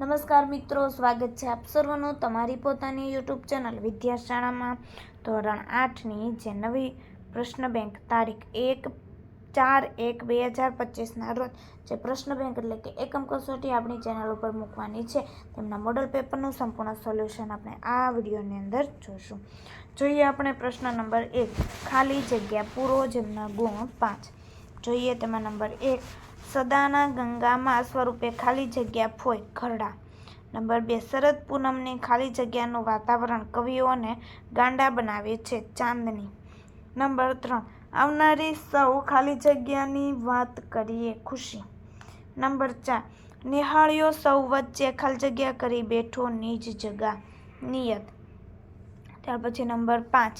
નમસ્કાર મિત્રો, સ્વાગત છે આપ સર્વનું તમારી પોતાની યુટ્યુબ ચેનલ વિદ્યાશાળામાં. ધોરણ આઠની જે નવી પ્રશ્ન બેંક તારીખ એક ચાર એક બે હજાર પચીસના રોજ જે પ્રશ્ન બેંક એટલે કે એકમ કસોટી આપણી ચેનલ ઉપર મૂકવાની છે, તેમના મોડલ પેપરનું સંપૂર્ણ સોલ્યુશન આપણે આ વિડીયોની અંદર જોઈશું જોઈએ આપણે પ્રશ્ન નંબર એક, ખાલી જગ્યા પૂરો જેમના ગુણ પાંચ. જોઈએ તેમાં નંબર એક સદાના ગંગામાં સ્વરૂપે ખાલી જગ્યા ફોય, ખરડા. નંબર બે, શરદ પૂનમની ખાલી જગ્યાનું વાતાવરણ કવિઓને ગાંડા બનાવે છે ચાંદની. નંબર ત્રણ, આવનારી સૌ ખાલી જગ્યાની વાત કરીએ ખુશી. નંબર ચાર, નિહાળ્યો સૌ વચ્ચે ખાલી જગ્યા કરી બેઠો નિજ જગા, નિયત. ત્યાર પછી નંબર પાંચ,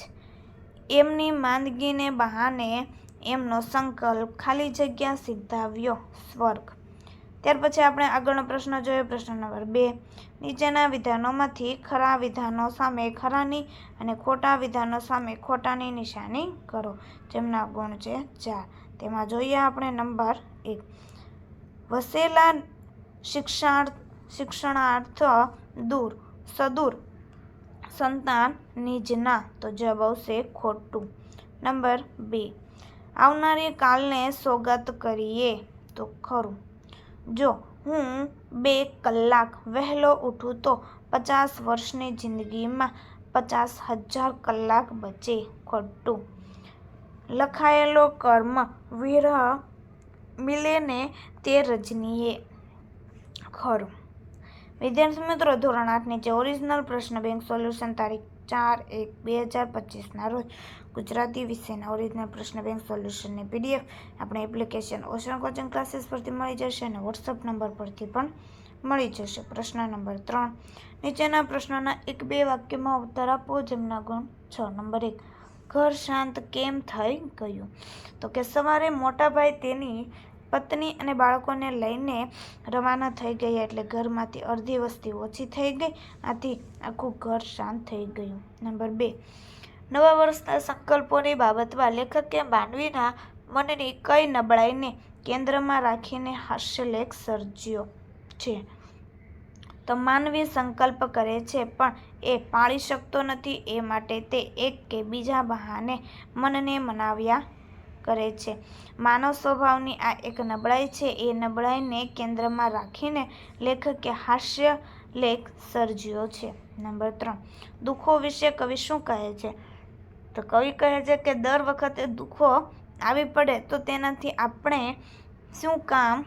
એમની માંદગીને બહાને એમનો સંકલ્પ ખાલી જગ્યા સિદ્ધાવ્યો, સ્વર્ગ. ત્યાર પછી આપણે આગળનો પ્રશ્ન જોયો, પ્રશ્ન નંબર બે. નીચેના વિધાનોમાંથી ખરા વિધાનો સામે ખરાની અને ખોટા વિધાનો સામે ખોટાની નિશાની કરો, જેમના ગુણ છે ચાર. તેમાં જોઈએ આપણે નંબર એક. વસેલા શિક્ષાર્થ શિક્ષણાર્થ દૂર, સદૂર, સંતાન નિજના, તો જવાબ આવશે ખોટું. નંબર બે. આવનારી કાલને સોગત કરીએ તો ખરું. જો હું બે કલાક વહેલો ઉઠું તો પચાસ વર્ષની જિંદગીમાં પચાસ હજાર કલાક બચે ખોટું. લખાયેલો કર્મ વિરહ મિલેને તે રજનીએ. ખરું. વિદ્યાર્થી મિત્રો, ધોરણ આઠ નીચે ઓરિજિનલ પ્રશ્ન બેંક સોલ્યુશન તારીખ ચાર એક બે હજાર પચીસના રોજ ગુજરાતી વિષયના ઓરિજિનલ પ્રશ્ન બેંક સોલ્યુશનની પીડીએફ આપણે એપ્લિકેશન ઓશન કોચિંગ ક્લાસીસ પરથી મળી જશે અને વોટ્સઅપ નંબર પરથી પણ મળી જશે. પ્રશ્ન નંબર ત્રણ. નીચેના પ્રશ્નોના એક બે વાક્યમાં ઉત્તર આપો, જેમના ગુણ છ. નંબર એક. ઘર શાંત કેમ થઈ ગયું? તો કે સવારે મોટાભાઈ તેની પત્ની અને બાળકોને લઈને રવાના થઈ ગયા એટલે ઘરમાંથી અડધી વસ્તી ઓછી થઈ ગઈ. આથી આખું ઘર શાંત થઈ ગયું. નંબર બે. નવા વર્ષના સંકલ્પોની બાબતમાં લેખકે માનવીના મનની કઈ નબળાઈને કેન્દ્રમાં રાખીને હાસ્યલેખ સર્જ્યો છે? તો માનવી સંકલ્પ કરે છે, પણ એ પાળી શકતો નથી. એ માટે તે એક કે બીજા બહાને મનને મનાવ્યા કરે છે. માનવ સ્વભાવની આ એક નબળાઈ છે. એ નબળાઈને કેન્દ્રમાં રાખીને લેખકે હાસ્ય લેખ સર્જ્યો છે. નંબર ત્રણ. દુઃખો વિશે કવિ શું કહે છે? તો કવિ કહે છે કે દર વખતે દુઃખો આવી પડે તો તેનાથી આપણે શું કામ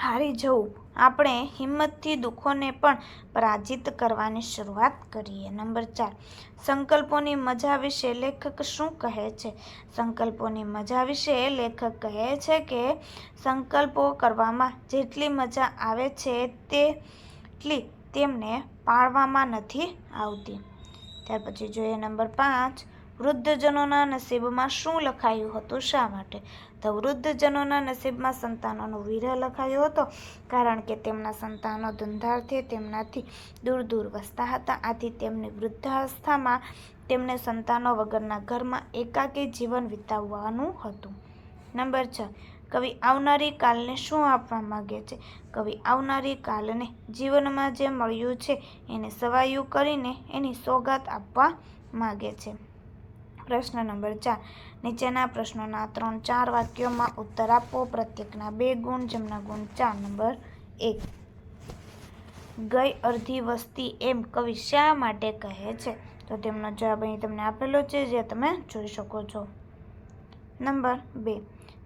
હારી જવું? આપણે હિંમતથી દુઃખોને પણ પરાજિત કરવાની શરૂઆત કરીએ. નંબર ચાર. સંકલ્પોની મજા વિશે લેખક શું કહે છે? સંકલ્પોની મજા વિશે લેખક કહે છે કે સંકલ્પો કરવામાં જેટલી મજા આવે છે તેટલી તેમને પાળવામાં નથી આવતી. ત્યાર પછી જોઈએ નંબર પાંચ. વૃદ્ધજનોના નસીબમાં શું લખાયું હતું? શા માટે? તો વૃદ્ધજનોના નસીબમાં સંતાનોનો વિરહ લખાયો હતો, કારણ કે તેમના સંતાનો ધંધાર્થે તેમનાથી દૂર દૂર વસતા હતા. આથી તેમની વૃદ્ધાવસ્થામાં તેમને સંતાનો વગરના ઘરમાં એકાકી જીવન વિતાવવાનું હતું. નંબર છ. કવિ આવનારી કાલને શું આપવા માગે છે? કવિ આવનારી કાલને જીવનમાં જે મળ્યું છે, એને સવાયું કરીને એની સોગાત આપવા માગે છે. પ્રશ્ન નંબર ચાર. નીચેના પ્રશ્નોના ત્રણ ચાર વાક્યોમાં ઉત્તર આપો. પ્રત્યેકના બે ગુણ જેમના ગુણ ચાર. નંબર એક. ગઈ અડધી વસ્તી એમ કવિ શા માટે કહે છે? તો તેમનો જવાબ અહીં તમને આપેલો છે, જે તમે જોઈ શકો છો. નંબર બે.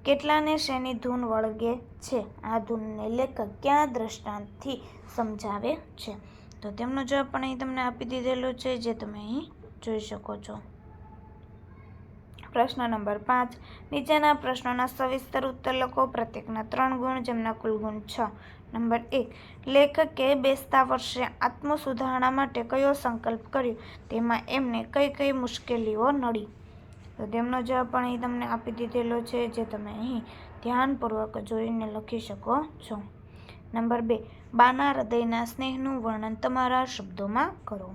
કેટલાને શેની ધૂન વળગે છે? આ ધૂનને લેખક ક્યાં દ્રષ્ટાંતથી સમજાવે છે? તો તેમનો જવાબ પણ અહીં તમને આપી દીધેલો છે, જે તમે અહીં જોઈ શકો છો. પ્રશ્ન નંબર પાંચ. નીચેના પ્રશ્નોના સવિસ્તર ઉત્તર લખો. પ્રત્યેકના ત્રણ ગુણ, જેમના કુલ ગુણ છ. નંબર એક. લેખકે બેસતા વર્ષે આત્મસુધારણા માટે કયો સંકલ્પ કર્યો? તેમાં એમને કઈ કઈ મુશ્કેલીઓ નડી? તો તેમનો જવાબ પણ અહીં તમને આપી દીધેલો છે, જે તમે અહીં ધ્યાનપૂર્વક જોઈને લખી શકો છો. નંબર બે. બાના હૃદયના સ્નેહનું વર્ણન તમારા શબ્દોમાં કરો.